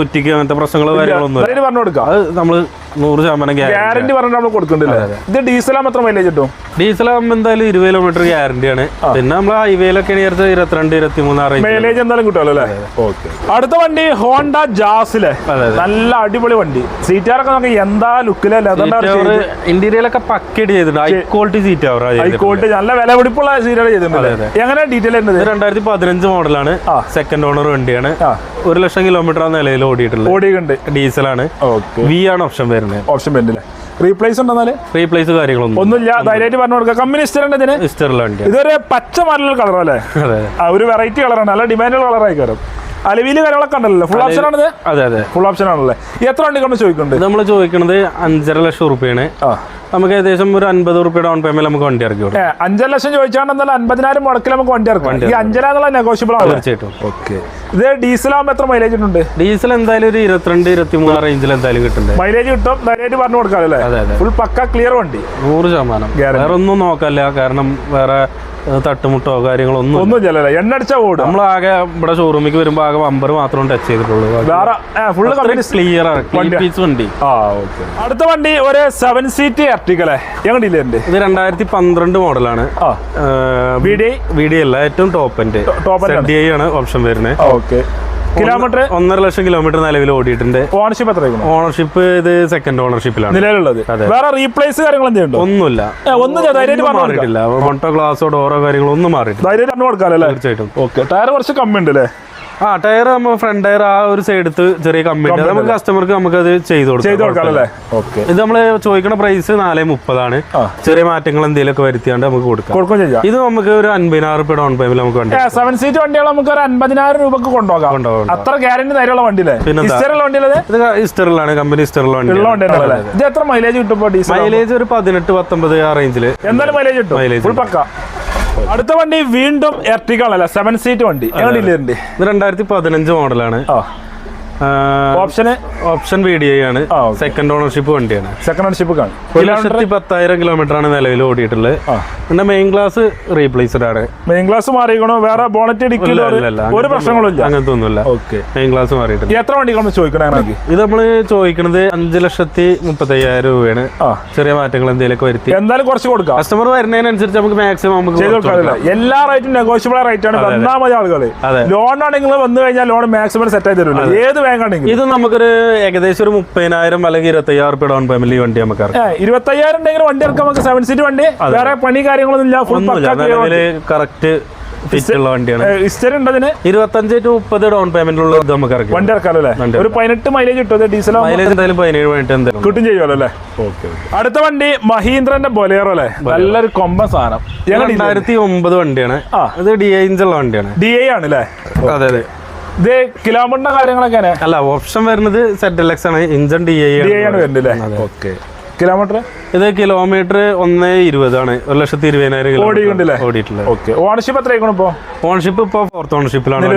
കുറ്റിക്ക് അങ്ങനത്തെ പ്രശ്നങ്ങളോ കാര്യങ്ങളൊന്നും. പറഞ്ഞു കൊടുക്കാം. അത് നമ്മൾ നൂറ് ശതമാനം ഗ്യാരണ്ടി പറഞ്ഞിട്ട് നമ്മൾ കൊടുക്കുന്നില്ല ഇത് ഡീസലാകുമ്പോൾ മാത്രം മൈലേജ് കിട്ടും? ഡീസൽ ആകുമ്പോൾ എന്തായാലും ഇരുപത് കിലോമീറ്റർ ഗ്യാരണ്ടി ആണ്. പിന്നെ നമ്മൾ ഹൈവേയിലൊക്കെ നേരത്തെ ഇരുപത്തിരണ്ട് ഇരുപത്തി മൂന്ന് റേഞ്ച് മൈലേജ് എന്തായാലും കിട്ടുമല്ലോ അല്ലേ? ഓക്കെ അടുത്ത വണ്ടി ഹോണ്ട ജാസിലെ നല്ല അടിപൊളി വണ്ടി. സീറ്റാറൊക്കെ നമുക്ക് എന്താ ലുക്കിലല്ലേ ഇന്റീരിയലൊക്കെ പക്കേഡ് ചെയ്തിട്ടുണ്ട്. High quality seat high quality നല്ല വില പിടിപ്പുള്ള സീറ്റാണ് ചെയ്തിട്ടുണ്ട്. എങ്ങനെ ഡീറ്റെയിൽ ഉണ്ട് രണ്ടായിരത്തി പതിനഞ്ച് മോഡലാണ് സെക്കൻഡ് ഓണർ വണ്ടിയാണ്. ആ. ഒരു ലക്ഷം കിലോമീറ്റർ ആ നിലയിൽ ഓടിയിട്ടുള്ളത്. ഓടിയിട്ടുണ്ട്. ഡീസലാണ് ഓക്കെ വി ആണ് ഓപ്ഷൻ വരുന്നത്. ഓപ്ഷൻ പെൻഡില്ലേ റീപ്ലേസ് ഉണ്ടെന്നാൽ റീപ്ലേസ് കാര്യങ്ങളൊന്നും ഒന്നുമില്ല. ധൈര്യമായിട്ട് പറഞ്ഞു കൊടുക്കുക കമ്പനി ഇഷ്ടം ഇതിന്. ഇസ്റ്ററുള്ള ഇതൊരു പച്ച മരൽ കളർ അല്ലേ? ഒരു വെറൈറ്റി കളറാണ് നല്ല ഡിമാൻഡുള്ള കളറായി കയറും. അലവിയിൽ കാര്യങ്ങളൊക്കെ ഉണ്ടല്ലോ. ഫുൾ ഓപ്ഷൻ ആണിത്? അതെ അതെ. ഫുൾ ഓപ്ഷൻ ആണല്ലേ? എത്ര വണ്ടി കൊണ്ട് ചോദിക്കുന്നുണ്ട്? നമ്മൾ ചോദിക്കുന്നത് അഞ്ചര ലക്ഷം റുപ്യാണ് ആ. നമുക്ക് ഏകദേശം ഒരു അൻപത് റുപ്യ ഡൗൺ പേയ്മെന്റ് നമുക്ക് വണ്ടി ഇറക്കി കൊടുക്കും. അഞ്ചര ലക്ഷം ചോദിച്ചാണ് എന്തായാലും അൻപതിനായിരം മുടക്കിൽ നമുക്ക് വണ്ടി ഇറക്കും. ഈ അഞ്ചര എന്നുള്ള നെഗോഷ്യബിൾ ആണ്. തീർച്ചയായിട്ടും. ഓക്കെ. ഇത് ഡീസൽ ആകുമ്പോൾ എത്ര മൈലേജ് ഉണ്ട് ഡീസൽ എന്തായാലും ഒരു ഇരുപത്തിരണ്ട് ഇരുപത്തി മൂന്ന് റേഞ്ചിൽ എന്തായാലും കിട്ടുന്നുണ്ട്. മൈലേജ് കിട്ടും മൈലേജ് പറഞ്ഞു കൊടുക്കാം അല്ലേ? ഫുൾ പക്ക ക്ലിയർ വണ്ടി. നൂറ് ശതമാനം. വേറെ ഒന്നും നോക്കല്ല കാരണം വേറെ തട്ടുമുട്ടോ കാര്യങ്ങളോ ഒന്നും ഒന്നും എണ്ണടിച്ച ഓടും നമ്മൾ ആകെ ഇവിടെ ഷോറൂമിലേക്ക് വരുമ്പോൾ ആകെ ബമ്പർ മാത്രം ടച്ച് ചെയ്തിട്ടുള്ളൂ. വേറെ ഫുള്ള് ക്ലിയർ ആണ്. പീസ് വണ്ടി. ആ ഓക്കെ അടുത്ത വണ്ടി ഒരു സെവൻ സീറ്റ് അർട്ടിക്കലെ എങ്ങനെയില്ലേ ഇത് രണ്ടായിരത്തി പന്ത്രണ്ട് മോഡലാണ് വി ഡി വി ഡി അല്ല ഏറ്റവും ടോപ്പ് ആണ്. ആണ് ഓപ്ഷൻ വരുന്നത് ഓക്കെ കിലോമീറ്റർ? ഒന്നര ലക്ഷം കിലോമീറ്റർ നിലവിൽ ഓടിയിട്ടുണ്ട്. ഓണർഷിപ്പ് എത്ര ഓണർഷിപ്പ് ഇത് സെക്കൻഡ് ഓണർഷിപ്പിലാണ് നിലവിലുള്ളത്. വേറെ റീപ്ലേസ് കാര്യങ്ങൾ എന്തെങ്കിലും ഒന്നുമില്ല. ഒന്നും മാറിയിട്ടില്ല. മോട്ടോ ഗ്ലാസോ ഡോറോ കാര്യങ്ങളോ ഒന്നും മാറിയിട്ടില്ല. കൊടുക്കാമല്ലേ തീർച്ചയായിട്ടും. ഓക്കെ ടയർ കുറച്ച് കമ്മി ഉണ്ട് അല്ലേ? ആ ടയർ നമ്മൾ ഫ്രണ്ട് ടയർ ആ ഒരു സൈഡത്ത് ചെറിയ കമ്പനി നമുക്ക് കസ്റ്റമർക്ക് നമുക്ക് അത് ചെയ്ത് കൊടുക്കാം. ഇത് നമ്മൾ ചോദിക്കുന്ന പ്രൈസ് നാല് മുപ്പതാണ്. ചെറിയ മാറ്റങ്ങൾ എന്തെങ്കിലുമൊക്കെ വരുത്തിയാണ്ട് നമുക്ക് കൊടുക്കാം. കൊടുക്കും ചെയ്യാം. ഇത് നമുക്ക് ഒരു അൻപതിനായിരം രൂപ ഡൗൺ പേയ്മെന്റ് നമുക്ക് വണ്ടി സെവൻ സീറ്റ് വണ്ടികൾ നമുക്ക് ഒരു അൻപതിനായിരം രൂപക്ക് കൊണ്ടുപോകാം. കൊണ്ടുപോകാം. അത്ര ഗ്യാരണ്ടി ധൈര്യമുള്ള വണ്ടിയില്ലേ? ഇത്? ഇസ്റ്ററിലാണ് കമ്പനി ഇസ്റ്ററിലുള്ള വണ്ടി ഇത് എത്ര മൈലേജ് കിട്ടുമ്പോൾ മൈലേജ് ഒരു പതിനെട്ട് പത്തൊമ്പത് ആ റേഞ്ചിൽ എന്തായാലും മൈലേജ് കിട്ടും. മൈലേജ് ഫുൾ പക്ക? അടുത്ത വണ്ടി വീണ്ടും എർട്ടിക്കാണല്ലോ സെവൻ സീറ്റ് വണ്ടി. ഇത് രണ്ടായിരത്തി പതിനഞ്ച് മോഡലാണ് ആ. ഓപ്ഷന് ഓപ്ഷൻ വി ഡി ഐ ആണ്. സെക്കൻഡ് ഓണർഷിപ്പ് വണ്ടിയാണ്. സെക്കൻഡ് ഓണർഷിപ്പ് ഒരു ലക്ഷത്തി പത്തായിരം കിലോമീറ്റർ ആണ് നിലവിൽ ഓടിയിട്ടുള്ളത്. പിന്നെ മെയിൻ ക്ലാസ് റീപ്ലേസ്ഡ് ആണ്. മെയിൻ ക്ലാസ് മാറിയിക്കണോ വേറെ ബോണറ്റ് ഇല്ല. ഒരു പ്രശ്നങ്ങളും ഇല്ല അങ്ങനത്തെ ഒന്നുമില്ല. ഓക്കെ മെയിൻ ക്ലാസ് മാറിയിട്ടുണ്ട്. എത്ര വണ്ടികളാണ് ചോദിക്കണേ എനിക്ക് ഇത് നമ്മൾ ചോദിക്കുന്നത് അഞ്ച് ലക്ഷത്തി മുപ്പത്തി അയ്യായിരം രൂപയാണ് ചെറിയ മാറ്റങ്ങൾ എന്തെങ്കിലും വരുത്തി. എന്തായാലും കുറച്ച് കൊടുക്കാം. കസ്റ്റമർ വരുന്നതിനനുസരിച്ച് നമുക്ക് മാക്സിമം നമുക്ക്. എല്ലാ റേറ്റും നെഗോഷ്യബിൾ റേറ്റ് ആണ്. വന്നാൽ മതി ആളുകൾ ലോൺ ആണെങ്കിൽ വന്നു കഴിഞ്ഞാൽ ലോൺ മാക്സിമം സെറ്റ് ആയി തരില്ല ഏത് ഇത് നമുക്കൊരു ഏകദേശം ഒരു മുപ്പതിനായിരം അല്ലെങ്കിൽ ഇരുപത്തയ്യായിരം രൂപ ഡൗൺ പേയ്മെന്റ് ഈ വണ്ടി നമുക്ക്. ഇരുപത്തയ്യായിരം ഉണ്ടെങ്കിൽ വണ്ടി ഇറക്കാം നമുക്ക് സെവൻ സീറ്റ് വണ്ടി വേറെ പണി കാര്യങ്ങളൊന്നും ഇല്ല ഫുൾ കറക്റ്റ് ഇരുപത്തഞ്ച് ടു മുപ്പത് ഡൗൺ പേയ്മെന്റ് ഉള്ള നമുക്ക് ഇറക്കാം. വണ്ടി ഇറക്കാമല്ലോ ഒരു പതിനെട്ട് മൈലേജ് കിട്ടും ഡീസൽ മൈലേജ് എന്തായാലും പതിനേഴ് പോയിട്ട് എന്തായാലും. കിട്ടും ചെയ്യുമല്ലോ അല്ലേ? അടുത്ത വണ്ടി മഹീന്ദ്രന്റെ ബൊലേറോ അല്ലേ? നല്ലൊരു കൊമ്പൻ സാധനം. രണ്ടായിരത്തി ഒമ്പത് വണ്ടിയാണ്. ഇത് ഡി ഉള്ള വണ്ടിയാണ്. ഡി ഐ ആണ് അല്ലേ? അതെ അതെ. ഇത് കിലോമീറ്ററിന്റെ കാര്യങ്ങളൊക്കെ അല്ല ഓപ്ഷൻ വരുന്നത് സെറ്റ് എൽ എക്സ് ആണ്. ഇഞ്ചൻ ഡി ഐ ആണ്. വരുന്നത് ഓക്കെ കിലോമീറ്റർ? ഇത് കിലോമീറ്റർ ഒന്നേ ഇരുപതാണ് ഒരു ലക്ഷത്തി ഇരുപതിനായിരം കിലോമീറ്റർ ഓടിയിട്ടുള്ളത്. ഓക്കെ. ഓണർഷിപ്പ് എത്രയാക്കണം ഇപ്പോ? ഓണർഷിപ്പ് ഇപ്പൊ ഫോർത്ത് ഓണർഷിപ്പിലാണ്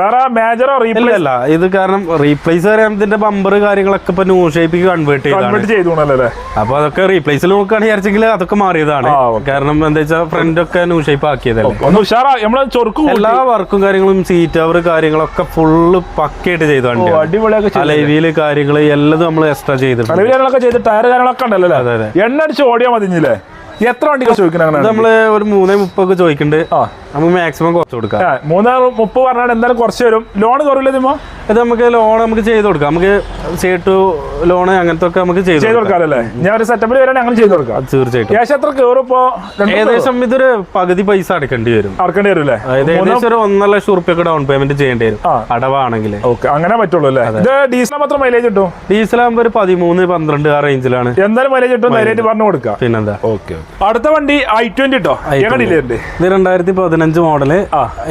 വേറെ മേജറോ റീപ്ലേസ് അല്ല ഇത് കാരണം റീപ്ലേസ് പറയാൻ ഇതിന്റെ ബമ്പർ കാര്യങ്ങളൊക്കെ ഇപ്പൊ ന്യൂ ഷേപ്പിക്ക് കൺവേർട്ട് ചെയ്തു അപ്പൊ അതൊക്കെ റീപ്ലേസിൽ നോക്കുകയാണെങ്കിൽ വിചാരിച്ചെങ്കിൽ അതൊക്കെ മാറിയതാണ്. കാരണം എന്താ വെച്ചാൽ ഫ്രണ്ട് ഒക്കെ ന്യൂ ഷേപ്പ് ആക്കിയതല്ലേ? എല്ലാ വർക്കും കാര്യങ്ങളും സീറ്റ് അവർ കാര്യങ്ങളൊക്കെ ഫുള്ള് പക്കയായിട്ട് ചെയ്തു അടിപൊളിയൊക്കെ അലവിയിൽ കാര്യങ്ങൾ എല്ലാം നമ്മൾ എക്സ്ട്രാ ചെയ്തിട്ടുണ്ട്. ടയർ കാര്യങ്ങളൊക്കെ ഉണ്ടല്ലോ. എണ്ണ അടിച്ച് ഓടിയാൽ മതിഞ്ഞില്ലേ എത്ര വണ്ടികൾ ചോദിക്കണം അങ്ങനെ? നമ്മൾ ഒരു മൂന്നേ മുപ്പൊക്കെ ചോദിക്കുന്നുണ്ട് ആ. നമുക്ക് മാക്സിമം കുറച്ച് കൊടുക്കാം. മൂന്ന് മുപ്പത് പറഞ്ഞാൽ എന്തായാലും കുറച്ച് വരും. ലോൺ കുറവില്ല ഇതിമോ ഇത് നമുക്ക് ലോൺ നമുക്ക് ചെയ്ത് കൊടുക്കാം. നമുക്ക് സി ടു ലോൺ അങ്ങനത്തെ ഒക്കെ നമുക്ക് ചെയ്ത് കൊടുക്കാം. കൊടുക്കാമല്ലേ ഞാൻ ഒരു സെറ്റപ്പിൽ വരാണെങ്കിൽ അങ്ങനെ ചെയ്ത് കൊടുക്കാം. തീർച്ചയായിട്ടും. ക്യാഷ് എത്ര കയറിപ്പോ ഏകദേശം ഇതൊരു പകുതി പൈസ അടക്കേണ്ടി വരും. അടക്കേണ്ടി വരും അല്ലേ ഏകദേശം ഒരു ഒന്നര ലക്ഷം റുപ്യ ഡൗൺ പേയ്മെന്റ് ചെയ്യേണ്ടി വരും. അടവാണെങ്കിൽ. ഓക്കെ അങ്ങനെ പറ്റുള്ളൂ അല്ലേ? ഇത് ഡീസൽ മാത്രം മൈലേജ് കിട്ടും? ഡീസൽ ആകുമ്പോൾ ഒരു പതിമൂന്ന് പന്ത്രണ്ട് ആ റേഞ്ചിലാണ് എന്തായാലും മൈലേജ് കിട്ടും ധൈര്യമായിട്ട് പറഞ്ഞു കൊടുക്കാം. പിന്നെന്താ? ഓക്കെ. അടുത്ത വണ്ടി ഐ ട്വന്റി കേട്ടോ ഇത് രണ്ടായിരത്തി പതിനഞ്ച് മോഡൽ.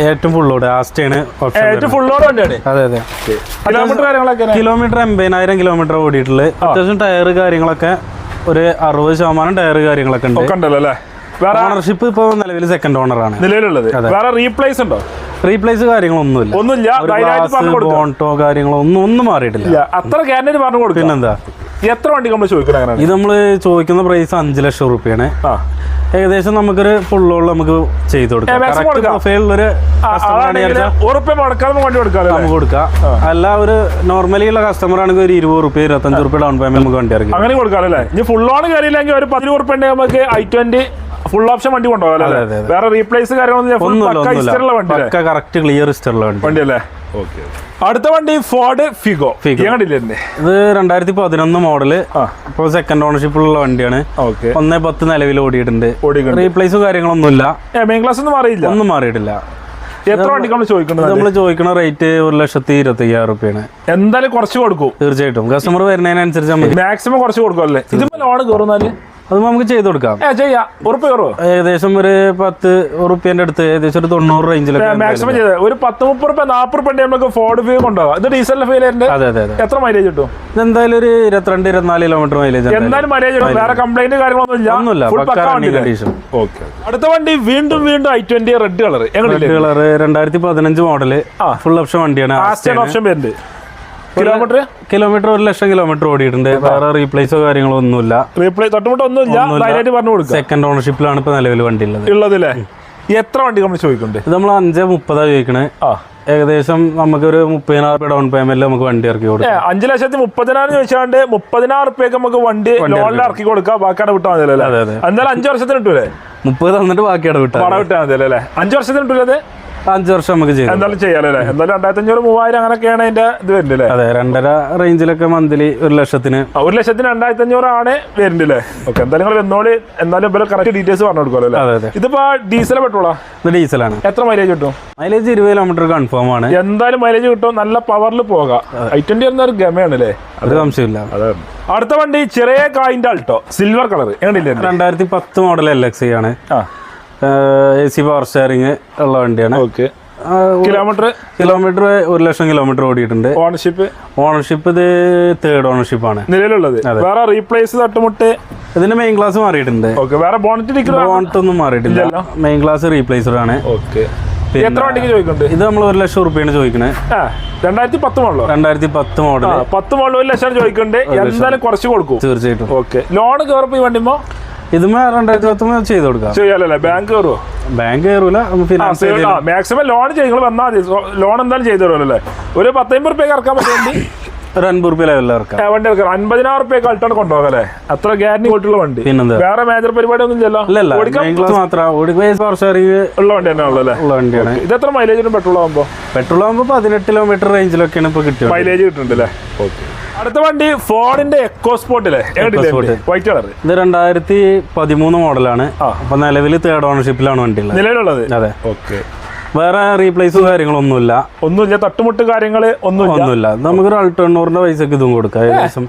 ഏറ്റവും ഫുള്ളോട് ആസ്റ്റയാണ് ഓപ്ഷൻ ഏറ്റവും ഫുള്ളോട് വണ്ടിയാണ്? അതെ അതെ. കിലോമീറ്റർ കാര്യങ്ങളൊക്കെ കിലോമീറ്റർ എൺപതിനായിരം കിലോമീറ്റർ ഓടിയിട്ടുള്ളത്. അത്യാവശ്യം ടയർ കാര്യങ്ങളൊക്കെ ഒരു അറുപത് ശതമാനം ടയർ കാര്യങ്ങളൊക്കെ ഉണ്ട്. അല്ലേ? വേറെ ഓണർഷിപ്പ് ഇപ്പൊ നിലവിൽ സെക്കൻഡ് ഓണറാണ് നിലവിലുള്ളത്. വേറെ റീപ്ലേസ് ഉണ്ടോ? റീപ്ലേസ് കാര്യങ്ങളൊന്നുമില്ല. ഒന്നുമില്ല. ബോണ്ടോ കാര്യങ്ങളോ ഒന്നും ഒന്നും മാറിയിട്ടില്ല. അത്ര ഗ്യാരണ്ടി പറഞ്ഞു കൊടുക്കും. പിന്നെന്താ? എത്ര വണ്ടി നമ്മൾ ചോദിക്കണം അങ്ങനെ ഇത് നമ്മൾ ചോദിക്കുന്ന പ്രൈസ് അഞ്ച് ലക്ഷം റുപ്യാണ്. ഏകദേശം നമുക്കൊരു ഫുള്ളോൾ നമുക്ക് ചെയ്ത് കൊടുക്കാം. അല്ല? ഒരു നോർമലി ഉള്ള കസ്റ്റമർ ആണെങ്കിൽ ഒരു ഇരുപത് റുപ്യ ഇരുപത്തഞ്ച് റുപ്യ ഡൗൺ പേയ്മെന്റ് നമുക്ക് വണ്ടി ഇറങ്ങി അങ്ങനെ കൊടുക്കാം അല്ലേ? ഇനി ഫുൾ ഓൺ കയറിയില്ലെങ്കിൽ ഒരു പതിനൂറ് റുപ്യ ഉണ്ടെങ്കിൽ നമുക്ക് ഐ ട്വന്റി ഫുൾ ഓപ്ഷൻ വണ്ടി കൊണ്ടുപോകാം. വേറെ റീപ്ലേസ് കാര്യങ്ങളൊന്നും ക്ലിയർ ഇഷ്ടമുള്ള വണ്ടി. വണ്ടി അല്ലേ? അടുത്ത വണ്ടി ഫോർഡ് ഫിഗോ ഫിഗോ ഇത് രണ്ടായിരത്തി പതിനൊന്ന് മോഡൽ ആ. ഇപ്പോൾ സെക്കൻഡ് ഓണർഷിപ്പുള്ള വണ്ടിയാണ്. ഒന്ന് പത്ത് നിലവിൽ ഓടിയിട്ടുണ്ട്. റീപ്ലേസ് കാര്യങ്ങളൊന്നുമില്ല. മെയിൻ ക്ലാസ് ഒന്നും അറിയില്ല ഒന്നും മാറിയിട്ടില്ല. എത്ര ചോദിക്കുന്നത് നമ്മൾ ചോദിക്കുന്ന റേറ്റ് ഒരു ലക്ഷത്തി ഇരുപത്തി അയ്യായിരം റുപ്യാണ്. എന്തായാലും കുറച്ച് കൊടുക്കും. തീർച്ചയായിട്ടും. കസ്റ്റമർ വരുന്നതിനനുസരിച്ച് മാക്സിമം കുറച്ച് കൊടുക്കും അല്ലേ? ഇതിപ്പോ ലോൺ കയറുന്നാൽ അത് നമുക്ക് ചെയ്ത് കൊടുക്കാം. ചെയ്യാം. ഉറപ്പ് ഏകദേശം ഒരു പത്ത് റുപ്യന്റെ അടുത്ത് ഏകദേശം ഒരു തൊണ്ണൂറ് റേഞ്ചിലൊക്കെ മാക്സിമം ചെയ്ത്. ഒരു പത്ത് മുപ്പത് റുപ്യ നാപ്പത് റുപ്യ നമുക്ക് ഫോർഡ് ഫീ കൊണ്ടുപോകാം ഇത് ഡീസലിന്റെ ഫീൽ അതെ അതെ എത്ര മൈലേജ് കിട്ടും? ഇതെന്തായാലും ഒരു ഇരുപത്തിരണ്ട് ഇരുപത്തിനാല് കിലോമീറ്റർ മൈലേജ് എന്തായാലും. മൈലേജ് വേറെ കംപ്ലൈന്റ് കാര്യങ്ങളൊന്നും ഒന്നുമില്ല കണ്ടീഷൻ ഓക്കെ അടുത്ത വണ്ടി വീണ്ടും വീണ്ടും I twenty red colour red colour രണ്ടായിരത്തി പതിനഞ്ച് മോഡൽ. ഫുൾ ഓപ്ഷൻ വണ്ടിയാണ്. ഓപ്ഷൻ വരുന്നുണ്ട്. കിലോമീറ്റർ കിലോമീറ്റർ ഒരു ലക്ഷം കിലോമീറ്റർ ഓടിയിട്ടുണ്ട്. വേറെ റീപ്ലേസോ കാര്യങ്ങളോ ഒന്നുമില്ല. റീപ്ലേ തൊട്ടുമുട്ട് ഒന്നുമില്ല. പറഞ്ഞു കൊടുക്കുക. സെക്കൻഡ് ഓണർഷിപ്പിലാണ് ഇപ്പൊ നിലവിൽ വണ്ടി ഉള്ളത്. ഉള്ളതല്ലേ? എത്ര വണ്ടി നമ്മൾ ചോദിക്കുന്നുണ്ട്? ഇത് നമ്മൾ അഞ്ച് മുപ്പതാ ചോദിക്കണേ. ആ. ഏകദേശം നമുക്കൊരു മുപ്പതിനായിരം രൂപ ഡൗൺ പേയ്മെന്റ് നമുക്ക് വണ്ടി ഇറക്കി കൊടുക്കാം. അഞ്ചു ലക്ഷത്തി മുപ്പതിനായിരം ചോദിച്ചാണ്ട് മുപ്പതിനായിരം റുപ്യക്ക് നമുക്ക് വണ്ടി ലോണിൽ ഇറക്കി കൊടുക്കാം. ബാക്കാണ് വിട്ടാൽ മതിയല്ലേ അതെ, അതെ. എന്തായാലും അഞ്ചു വർഷത്തിന് കിട്ടൂലേ? മുപ്പത് തന്നിട്ട് ബാക്കി വിട്ടാൽ വിട്ടാ വിട്ടാൽ മതി. അല്ലേ? അഞ്ചു വർഷത്തിന് കിട്ടൂലേ അഞ്ച് വർഷം നമുക്ക് ചെയ്യാം എന്തായാലും ചെയ്യാലോ അല്ലേ? എന്തായാലും രണ്ടായിരത്തി അഞ്ഞൂറ് മൂവായിരം അങ്ങനെയൊക്കെയാണ് അതിന്റെ ഇത് വരുന്നില്ലേ അതെ രണ്ടര റേഞ്ചിലൊക്കെ മന്ത്ലി ഒരു ലക്ഷത്തിന്. ഒരു ലക്ഷത്തിന് രണ്ടായിരത്തി അഞ്ഞൂറാണ് വരുന്നില്ലേ ഓക്കെ എന്തായാലും നിങ്ങൾ എന്നോട് എന്തായാലും ഇവരെ കറക്റ്റ് ഡീറ്റെയിൽസ് പറഞ്ഞു കൊടുക്കുമല്ലോ അല്ലേ? ഇതിപ്പോ ഡീസൽ പെട്രോളാ ഇത് ഡീസലാണ്. എത്ര മൈലേജ് കിട്ടും? മൈലേജ് ഇരുപത് കിലോമീറ്റർ കൺഫേം ആണ്. എന്തായാലും മൈലേജ് കിട്ടും. നല്ല പവറിൽ പോകാം. ഐ ട്വന്റി എന്ന ഒരു ഗമയാണ് അല്ലേ അത്. സംശയമില്ല അതെ. അടുത്ത വണ്ടി ചെറിയ കായിന്റെ അൾട്ടോ സിൽവർ കളർ എങ്ങനെയില്ലേ രണ്ടായിരത്തി പത്ത് മോഡൽ എൽ എക്സ് ആണ്. ആ. എ സി പവർ സ്റ്റാറിങ് ഉള്ള വണ്ടിയാണ്. ഓക്കെ. കിലോമീറ്റർ? കിലോമീറ്റർ ഒരു ലക്ഷം കിലോമീറ്റർ ഓടിയിട്ടുണ്ട്. ഓണർഷിപ്പ്? ഓണർഷിപ്പ് ഇത് തേർഡ് ഓണർഷിപ്പ് ആണ്. നിലവിലുള്ളത്? വേറെ റീപ്ലേസ് തട്ടുമുട്ട്? ഇതിന്റെ മെയിൻ ക്ലാസ് മാറിയിട്ടുണ്ട്. ഓക്കെ. വേറെ ബോണറ്റ് ബോണറ്റ് ഒന്നും മാറിയിട്ടില്ല. മെയിൻ ക്ലാസ് റീപ്ലേസ്ഡ് ആണ്. ഓക്കെ. എത്ര വണ്ടിക്ക് ചോദിക്കുന്നുണ്ട്? ഇത് നമ്മൾ ഒരു ലക്ഷം റുപ്യാണ് ചോദിക്കണേ. രണ്ടായിരത്തി പത്ത് മോഡലോ രണ്ടായിരത്തി പത്ത് മോഡൽ പത്ത് മോഡൽ ഒരു ലക്ഷം ചോദിക്കുന്നുണ്ട്. എന്തായാലും കുറച്ച് കൊടുക്കും. തീർച്ചയായിട്ടും. ഓക്കെ. ലോൺ കയറപ്പോ ഈ വണ്ടിമോ ഇതുമേ രണ്ടായിരത്തി ചെയ്ത് കൊടുക്കാം. ചെയ്യാലല്ലേ? ബാങ്ക് കയറുമോ ബാങ്ക് കയറൂല ഫിനാൻസ് മാക്സിമം ലോൺ ചെയ്യും വന്നാൽ മതി. ലോൺ എന്തായാലും ചെയ്തു തരുമല്ലേ ഒരു പത്തമ്പത് റുപ്യ ഇറക്കാൻ പറ്റുമെങ്കിൽ ഒരു അൻപത് റുപ്യ ലെവലിൽ ഇറക്കാം. ആ, വണ്ടി ഇറക്കാം. അൻപതിനായിരം റുപ്യ അൾട്ടാണ് കൊണ്ടുപോകാം അത്ര ഗ്യാരണ്ടി പോയിട്ടുള്ള വണ്ടി. വേറെ മേജർ പരിപാടി ഒന്നും ഉള്ള വണ്ടി തന്നെ ഉള്ളൂ അല്ലേ? ഉള്ള വണ്ടിയാണ്. ഇത് എത്ര പെട്രോൾ ആകുമ്പോൾ പെട്രോൾ ആകുമ്പോൾ പതിനെട്ട് കിലോമീറ്റർ റേഞ്ചിലൊക്കെയാണ് ഇപ്പൊ കിട്ടിയത് മൈലേജ് കിട്ടുന്നുണ്ട് അല്ലേ അടുത്ത വണ്ടി ഫോർഡിന്റെ എക്കോ സ്പോർട്ടിലെ. വൈറ്റ് കളർ ഇത് രണ്ടായിരത്തി പതിമൂന്ന് മോഡലാണ്. അപ്പൊ നിലവിൽ തേർഡ് ഓണർഷിപ്പിലാണ് വണ്ടി നിലവിലുള്ളത്? അതെ. ഓക്കെ. വേറെ റീപ്ലേസും കാര്യങ്ങളൊന്നുമില്ല. ഒന്നുമില്ല തട്ടുമുട്ട് കാര്യങ്ങൾ ഒന്നുമില്ല? ഒന്നുമില്ല. നമുക്കൊരു അൾട്ടണ്ണൂറിന്റെ പൈസക്ക് ഇതും കൊടുക്കാം. ഏകദേശം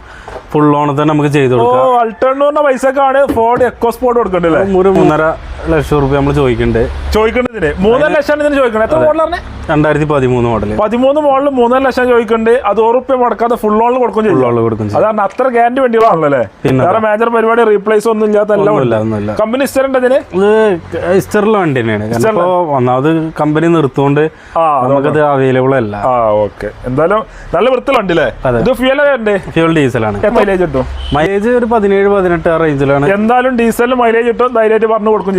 ഫുൾ ഓണത്തിന് നമുക്ക് ചെയ്ത് കൊടുക്കാം. അൾട്ടണ്ണൂറിന്റെ പൈസക്കാണ് ഫോർഡ് എക്കോ സ്പോർട്ട് കൊടുക്കണ്ടല്ലേ ഒരു മൂന്നര ലക്ഷം റുപ്യ നമ്മൾ ചോദിക്കുന്നുണ്ട് ചോദിക്കേണ്ടതിന്? മൂന്നര ലക്ഷം ഇതിന് ചോദിക്കണം എത്ര മോഡലാണ് രണ്ടായിരത്തി പതിമൂന്ന് മോഡൽ പതിമൂന്ന് മോഡൽ മൂന്നര ലക്ഷം ചോദിക്കുന്നുണ്ട് അത് ഉറുപ്പ്യ മുടക്കാതെ ഫുൾ ഓൾ കൊടുക്കും ഫുൾ കൊടുക്കും അതാണ് അത്ര ഗ്യാരണ്ടി വണ്ടികളാണല്ലോ അല്ലേ? വേറെ മേജർ പരിപാടി റീപ്ലേസ് ഒന്നും ഇല്ലാത്ത എല്ലാം കമ്പനി ഇസ്റ്ററിന്റെ ഇതിന്? ഇത് ഇസ്റ്ററിലെ വണ്ടി തന്നെയാണ്. ഇപ്പോ ഒന്നാമത് കമ്പനി നിർത്തുകൊണ്ട് നമുക്കത് അവൈലബിൾ അല്ല. ആ ഓക്കെ എന്തായാലും നല്ല വൃത്തിലുണ്ട് അല്ലേ. ഇത് ഫ്യൂൽ ഫ്യൂൽ ഡീസലാണ് മൈലേജ് കിട്ടും? മൈലേജ് ഒരു പതിനേഴ് പതിനെട്ട് ആ റേഞ്ചിലാണ് എന്തായാലും ഡീസലിന് മൈലേജ് കിട്ടും. ധൈര്യമായിട്ട് പറഞ്ഞു കൊടുക്കും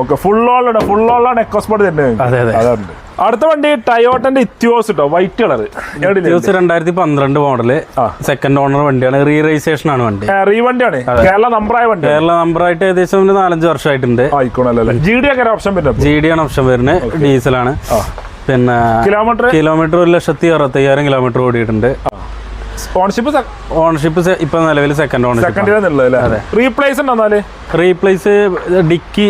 ഓക്കെ ഫുൾ ഓളാണ് ഫുൾ ഓളാണ് എക്കോസ്പോർട്ട് തന്നെ അതെ അതെ. അതുണ്ട്. അടുത്ത വണ്ടി ടയോട്ടന്റെ ഇത്യോസ് കേട്ടോ വൈറ്റ് കളർ ഇത്യോസ് രണ്ടായിരത്തി പന്ത്രണ്ട് മോഡൽ സെക്കൻഡ് ഓണർ വണ്ടിയാണ്. റീ രജിസ്ട്രേഷൻ ആണ് വണ്ടി. റീ വണ്ടിയാണ് കേരള നമ്പറായ വണ്ടി. കേരള നമ്പറായിട്ട് ഏകദേശം ഒരു നാലഞ്ച് വർഷമായിട്ടുണ്ട്. ജി ഡി അങ്ങനെ ഓപ്ഷൻ വരുന്നത് ജി ഡി ആണ് ഓപ്ഷൻ വരുന്നത്. ഡീസലാണ് പിന്നെ കിലോമീറ്റർ കിലോമീറ്റർ ഒരു ലക്ഷത്തി അറുപത്തയ്യായിരം കിലോമീറ്റർ ഓടിയിട്ടുണ്ട്. ഓണർഷിപ്പ് ഓണർഷിപ്പ് ഇപ്പൊ നിലവിൽ സെക്കൻഡ് ഓണർഷിപ്പ് സെക്കൻഡ് എന്നുള്ളത് അല്ലേ റീപ്ലേസ് ഉണ്ട് എന്നാൽ? റീപ്ലേസ് ഡിക്കി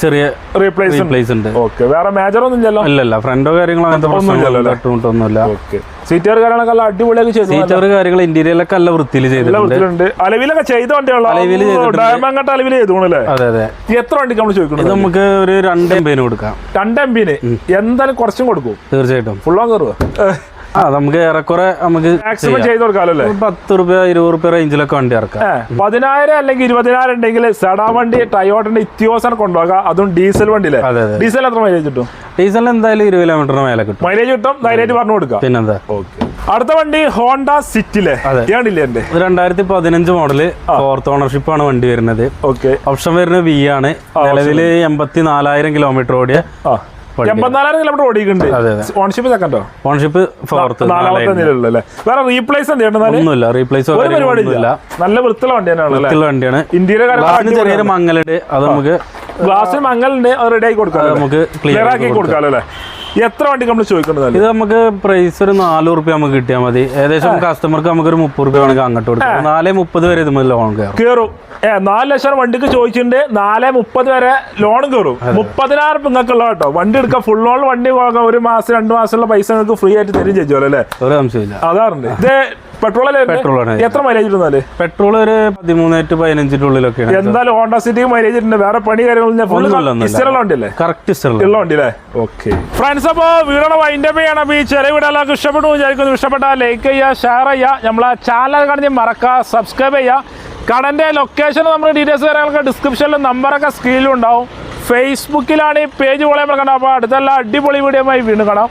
ചെറിയ റീപ്ലേസ് റീപ്ലേസ് ഉണ്ട്. ഓക്കെ വേറെ മേജർ ഒന്നും ഇല്ലല്ലോ? അല്ലല്ല ഫ്രണ്ടോ കാര്യങ്ങളോ അങ്ങനത്തെ ഓക്കെ സീറ്റുകാർ കാര്യങ്ങളൊക്കെ നല്ല അടിപൊളിയൊക്കെ ചെയ്തു സീറ്റർ കാര്യങ്ങൾ ഇന്റീരിയലൊക്കെ നല്ല വൃത്തിയിൽ ചെയ്തിട്ടുണ്ട്. അലവിലൊക്കെ ചെയ്ത അലവിൽ അലവിൽ. ഡയമങ്ങട്ട് അലവിൽ ചെയ്തോണല്ലേ അതെ അതെ. എത്ര വണ്ടിക്ക് നമ്മൾ ഇത് ചോദിക്കുന്നത് നമുക്ക് ഒരു രണ്ട് എമ്പതിന് കൊടുക്കാം. രണ്ട് എം പിന് എന്തായാലും കുറച്ചും കൊടുക്കും. തീർച്ചയായിട്ടും. ഫുള്ളോ കയറുക ആ നമുക്ക് ഏറെക്കുറെ നമുക്ക് മാക്സിമം ചെയ്ത് കൊടുക്കാമല്ലോ പത്ത് റുപ്യ ഇരുപത് റുപ്യ റേഞ്ചിലൊക്കെ വണ്ടി ഇറക്കാം. പതിനായിരം അല്ലെങ്കിൽ ഇരുപതിനായിരം ഉണ്ടെങ്കിൽ സെഡാ വണ്ടി ടയോട്ടിന്റെ ഇത്യോസന കൊണ്ടുപോകാം. അതും ഡീസൽ വണ്ടിയിലെ ഡീസൽ എത്ര മൈലേജ് കിട്ടും? ഡീസൽ എന്തായാലും ഇരുപത് കിലോമീറ്ററിന് മേലെ കിട്ടും. മൈലേജ് കിട്ടും ധൈര്യമായിട്ട് പറഞ്ഞു കൊടുക്കാം. പിന്നെന്താ? ഓക്കെ അടുത്ത വണ്ടി ഹോണ്ട സിറ്റിലെ. ഏണില്ലേ എന്റെ രണ്ടായിരത്തി പതിനഞ്ച് മോഡൽ ഫോർത്ത് ഓണർഷിപ്പ് ആണ് വണ്ടി വരുന്നത്. ഓക്കെ ഓപ്ഷൻ വരുന്നത് വി ആണ്. നിലവിൽ എൺപത്തി നാലായിരം കിലോമീറ്റർ ഓടിയ എൺപത്തിനാലായിരം കിലോമീറ്റർ ഓടിക്കുന്നുണ്ട് ഓൺഷിപ്പ് സെക്കൻഡോ ഫോർത്ത് നാലാമത്തെ നിലയിലുള്ള വേറെ റീപ്ലേസ് ഒന്നുമില്ല റീപ്ലേസ് ഒരു നല്ല വൃത്തിയുള്ള വൃത്തിയുള്ള വണ്ടിയാണ്. ഇന്ത്യയിലെ ഗ്ലാസിന് ചെറിയൊരു മങ്ങലുണ്ട്. അത് നമുക്ക് ഗ്ലാസ്സിന് മങ്ങലുണ്ട് അത് റെഡി ആക്കി കൊടുക്കാം നമുക്ക് ക്ലിയർ ക്ലിയർ ആക്കി കൊടുക്കാമല്ലോ അല്ലേ? എത്ര വണ്ടി നമ്മൾ ചോദിക്കുന്നത് ഇത് നമുക്ക് പ്രൈസ് ഒരു നാല് റുപ്യ നമുക്ക് കിട്ടിയാൽ മതി. ഏകദേശം കസ്റ്റമർക്ക് നമുക്ക് ഒരു മുപ്പത് റുപ്യ വേണമെങ്കിൽ അങ്ങോട്ട് കൊടുക്കാം. നാല് മുപ്പത് വരെ ഇത് ലോൺ കയറും. കയറും ഏ നാല് ലക്ഷം വണ്ടിക്ക് ചോദിച്ചിട്ടുണ്ട്. നാല് മുപ്പത് വരെ ലോൺ കയറും മുപ്പതിനായിരം നിങ്ങൾക്കുള്ള കേട്ടോ. വണ്ടി എടുക്കാം ഫുൾ ഓൺ വണ്ടി പോകാം ഒരു മാസം രണ്ട് മാസമുള്ള പൈസ നിങ്ങൾക്ക് ഫ്രീ ആയിട്ട് തരും ചെയ്തോല്ലോ അല്ലേ? ഒരു സംശയമില്ല അതാറുണ്ട് ഇത് പെട്രോൾ അല്ലേ എത്ര മൈലേജ് ഇരുന്നാൽ പെട്രോൾ ഒരു പതിമൂന്ന് ടു പതിനഞ്ചിന്റെ ഉള്ളിലൊക്കെയാണ് എന്തായാലും ഹോണ്ട സിറ്റി മൈലേജ് ഉണ്ട് വേറെ പണി കാര്യങ്ങളൊന്നും വണ്ടിയല്ലേ കറക്റ്റ് ഉള്ള വണ്ടി ഓക്കെ ഫ്രണ്ട്സ് അപ്പോൾ വീടാണ് വൈൻഡപ്പ് ചെയ്യണം. അപ്പോൾ ഈ ചെറിയ വീടുകളൊക്കെ ഇഷ്ടപ്പെട്ടു വിചാരിക്കുന്നു ഇഷ്ടപ്പെട്ട ലൈക്ക് ചെയ്യുക ഷെയർ ചെയ്യുക. നമ്മളെ ചാനൽ കാണിച്ച് മറക്കുക സബ്സ്ക്രൈബ് ചെയ്യുക. കടന്റെ ലൊക്കേഷൻ നമ്മുടെ ഡീറ്റെയിൽസ് കാര്യങ്ങളൊക്കെ ഡിസ്ക്രിപ്ഷനിലും നമ്പറൊക്കെ സ്ക്രീനിലും ഉണ്ടാവും. ഫേസ്ബുക്കിലാണ് ഈ പേജ് പോലെ നമ്മൾ കണ്ടത് അപ്പോൾ അടുത്തുള്ള അടിപൊളി വീഡിയോ വീണ്ടും കാണാം.